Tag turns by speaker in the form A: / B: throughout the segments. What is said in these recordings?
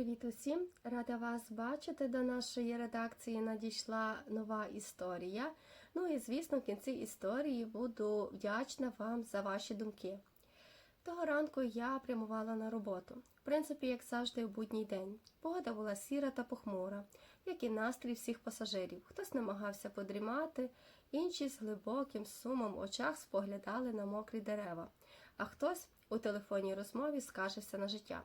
A: Привіт усім! Рада вас бачити. До нашої редакції надійшла нова історія. Ну і звісно, в кінці історії буду вдячна вам за ваші думки. Того ранку я прямувала на роботу. В принципі, як завжди, в будній день. Погода була сіра та похмура, як і настрій всіх пасажирів. Хтось намагався подрімати, інші з глибоким сумом в очах споглядали на мокрі дерева, а хтось у телефонній розмові скаржився на життя.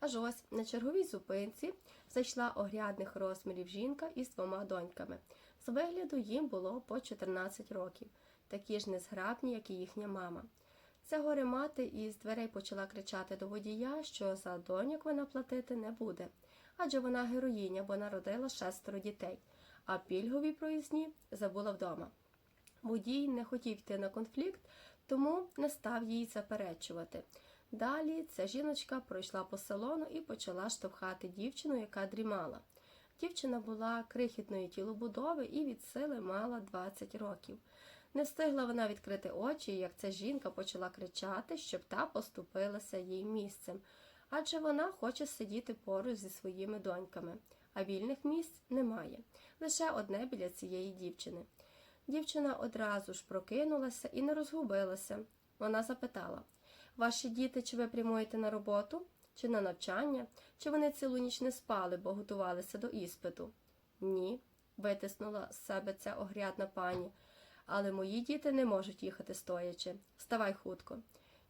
A: Аж ось на черговій зупинці зайшла огрядних розмірів жінка із двома доньками. З вигляду їм було по 14 років, такі ж незграбні, як і їхня мама. Ця горе мати із дверей почала кричати до водія, що за доньок вона платити не буде, адже вона героїня, бо народила шестеро дітей, а пільгові проїзні забула вдома. Водій не хотів йти на конфлікт, тому не став їй заперечувати. Далі ця жіночка пройшла по салону і почала штовхати дівчину, яка дрімала. Дівчина була крихітної тілобудови і від сили мала 20 років. Не встигла вона відкрити очі, як ця жінка почала кричати, щоб та поступилася їй місцем, адже вона хоче сидіти поруч зі своїми доньками, а вільних місць немає, лише одне біля цієї дівчини. Дівчина одразу ж прокинулася і не розгубилася. Вона запитала Ваші діти, чи ви прямуєте на роботу, чи на навчання, чи вони цілу ніч не спали, бо готувалися до іспиту? Ні, витиснула з себе ця огрядна пані. Але мої діти не можуть їхати стоячи. Вставай хутко.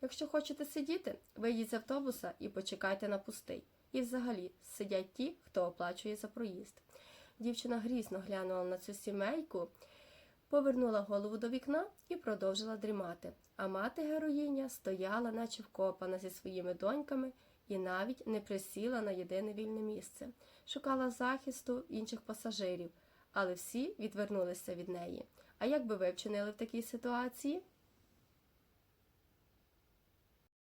A: Якщо хочете сидіти, вийдіть з автобуса і почекайте на пустий. І взагалі сидять ті, хто оплачує за проїзд. Дівчина грізно глянула на цю сімейку, повернула голову до вікна і продовжила дрімати. А мати героїня стояла, наче вкопана зі своїми доньками, і навіть не присіла на єдине вільне місце, шукала захисту інших пасажирів, але всі відвернулися від неї. А як би ви вчинили в такій ситуації?